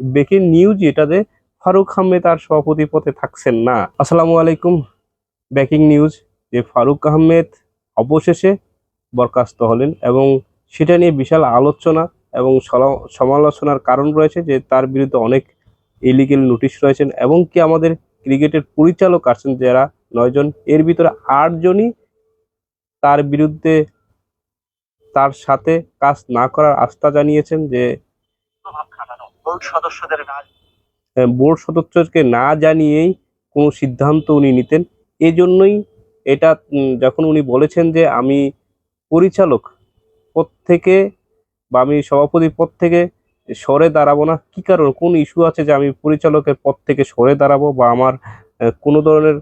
Breaking news এটাতে ফারুক আহমেদ আর সভাপতি পথে থাকছেন না। আসসালামু আলাইকুম ব্রেকিং নিউজ যে ফারুক আহমেদ অবশেষে বরখাস্ত হলেন এবং সেটা নিয়ে বিশাল আলোচনা এবং সমালোচনার কারণ রয়েছে যে তার বিরুদ্ধে অনেক ইলিগেল নোটিশ রয়েছেন এবং কি আমাদের ক্রিকেটের পরিচালক আছেন যারা নয়জন এর ভিতরে আটজনই তার বিরুদ্ধে তার সাথে কাজ না করার আস্থা জানিয়েছেন যে বোর্ড সদস্যদের কাজ আহ, বোর্ড সদস্যকে না জানিয়েই কোনো সিদ্ধান্ত উনি নিতেন। এজন্যই এটা যখন উনি বলেছেন যে আমি পরিচালক পদ থেকে বা আমি সভাপতি পদ থেকে সরে দাঁড়াবো না কি কারণ? কোন ইস্যু আছে যে আমি পরিচালকের পদ থেকে সরে দাঁড়াবো বা আমার কোনো ধরনের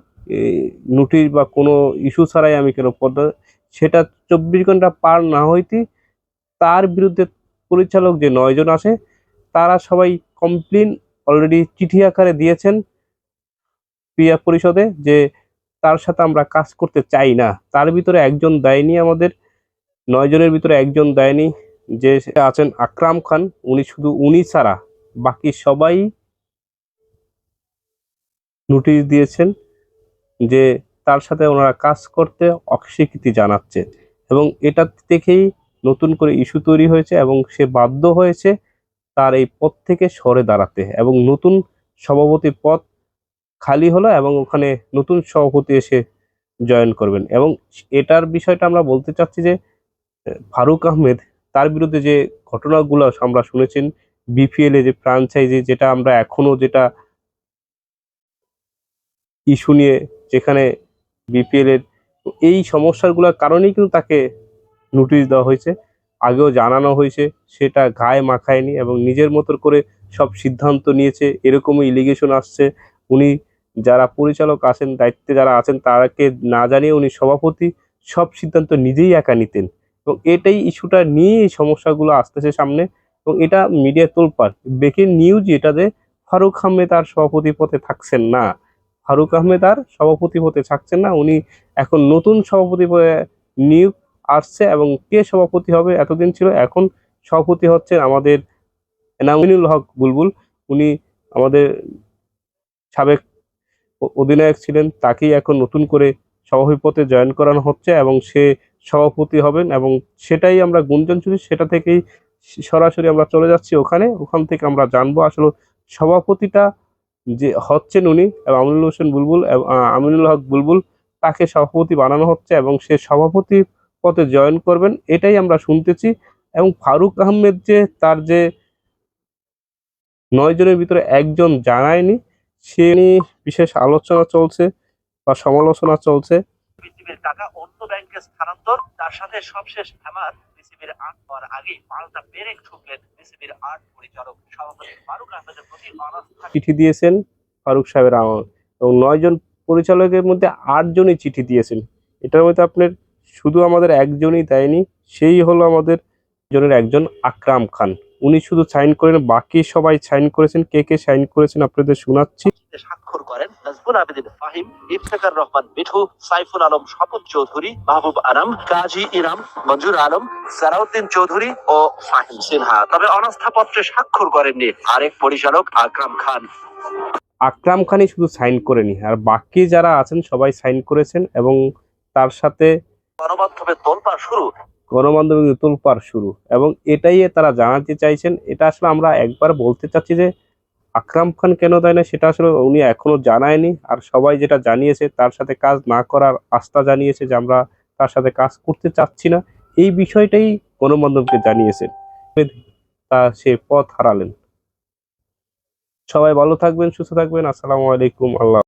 নোটিশ বা কোনো ইস্যু ছাড়াই আমি কেন পদ সেটা চব্বিশ ঘণ্টা পার না হইতেই তার বিরুদ্ধে পরিচালক যে নয়জন আছে তারা সবাই কমপ্লেন অলরেডি চিঠি আকারে দিয়েছেন ক্রিয়া পরিষদে যে তার সাথে আমরা কাজ করতে চাই না। তার ভিতরে একজন দেয়নি আমাদের, নয় জনের ভিতরে একজন দেয়নি। যে আছেন আকরাম খান, উনি শুধু উনি ছাড়া, বাকি সবাই নোটিশ দিয়েছেন যে তার সাথে ওনারা কাজ করতে অস্বীকৃতি জানাচ্ছে। এবং এটা থেকেই নতুন করে ইস্যু তৈরি হয়েছে এবং সে বাধ্য হয়েছে তার এই পদ থেকে সরে দাঁড়াতে এবং নতুন সভাপতি পদ খালি হলো এবং ওখানে নতুন সভাপতি এসে জয়েন করবেন। এবং এটার বিষয়টা আমরা বলতে চাচ্ছি যে, ফারুক আহমেদ তার বিরুদ্ধে যে ঘটনাগুলো আমরা শুনেছেন বিপিএল যে ফ্রাঞ্চাইজি যেটা আমরা এখনও যেটা ইস্যু নিয়ে যেখানে বিপিএল এর এই সমস্যাগুলোর কারণেই কিন্তু তাকে নোটিশ দেওয়া হয়েছে। আগেও জানানো হয়েছে, সেটা গায়ে মাখায়নি এবং নিজের মতো করে সব সিদ্ধান্ত নিয়েছে, এরকমই ইলিগেশন আসছে। উনি যারা পরিচালক আছেন, দায়িত্বে যারা আছেন, তারাকে না জানিয়ে উনি সভাপতি, সব সিদ্ধান্ত নিজেই একা নিতেন। এবং এটাই ইস্যুটা নিয়ে এই সমস্যাগুলো আসতেছে সামনে। এবং এটা মিডিয়া তোলপাড় ব্রেকিং নিউজ এটাতে ফারুক আহমেদ আর সভাপতি পথে থাকছেন না। ফারুক আহমেদ আর সভাপতি পথে থাকছেন না, উনি এখন নতুন সভাপতি পদে নিয়োগ আসছে এবং কে সভাপতি হবে এতদিন ছিল। এখন সভাপতি হচ্ছেন আমাদের এনামিনুল হক বুলবুল। উনি আমাদের সাবেক অধিনায়ক ছিলেন। তাকেই এখন নতুন করে সভাপতি জয়েন করানো হচ্ছে এবং সে সভাপতি হবেন এবং সেটাই আমরা গুঞ্জন শুনি। সেটা থেকেই সরাসরি আমরা চলে যাচ্ছি ওখানে। ওখান থেকে আমরা জানব আসলে সভাপতিটা যে হচ্ছেন উনি আমিনুল হোসেন বুলবুল আমিনুল হক বুলবুল, তাকে সভাপতি বানানো হচ্ছে এবং সে সভাপতি পদে জয়েন করবেন এটাই আমরা শুনতেছি। এবং ফারুক আহমেদ যে তার যে নয় জনের ভিতরে একজন জানায়নি সে নিয়ে বিশেষ আলোচনা চলছে বা সমালোচনা চলছে। বিসিবির টাকা অন্য ব্যাংকে স্থানান্তর তার সাথে সবশেষ হেমাদ বিসিবির আট হওয়ার আগে পাল্টা পেরেক ঠুকলেন বিসিবির আট পরিচালক সভাপতি ফারুক আহমেদের প্রতি অনাস্থা। চিঠি দিয়েছেন ফারুক সাহেবের আমল। এবং নয়জন পরিচালকের মধ্যে আটজনই চিঠি দিয়েছেন। এটার মধ্যে আপনার শুধু আমাদের একজনই দেয়নি সেই হলো আমাদের জনের একজন আকরাম খান। উনি শুধু সাইন করেন বাকি সবাই সাইন করেছেন। কে কে সাইন করেছেন আপনাদের শোনাচ্ছি। স্বাক্ষর করেন? নাজমুল আবেদিন ফাহিম ইফতেখার রহমান মিঠু সাইফুল আলম স্বপন চৌধুরী মাহবুব আনাম কাজী ইরাম মঞ্জুর আলম সারাউদ্দিন চৌধুরী ও ফাহিম সিনহা। তবে অনাস্থা পত্রে স্বাক্ষর করেননি আরেক পরিচালক আকরাম খান। আকরাম খানই শুধু সাইন করেনি আর বাকি যারা আছেন সবাই সাইন করেছেন এবং তার সাথে গণমাধ্যমে তোলপাড় শুরু। গণমাধ্যমে তোলপাড় শুরু। এবং এটাই তারা জানাতে চাইছেন। এটা আসলে আমরা একবার বলতে চাচ্ছি যে, আকরাম খান কেন দেয় না সেটা আসলে উনি এখনও জানায়নি। আর সবাই যেটা জানিয়েছে, তার সাথে কাজ না করার আস্থা জানিয়েছে যে, আমরা তার সাথে কাজ করতে চাচ্ছি না। এই বিষয়টাই গণমাধ্যমকে জানিয়েছেন। তা সে পথ হারালেন। সবাই ভালো থাকবেন, সুস্থ থাকবেন। আসসালামু আলাইকুম। আল্লাহ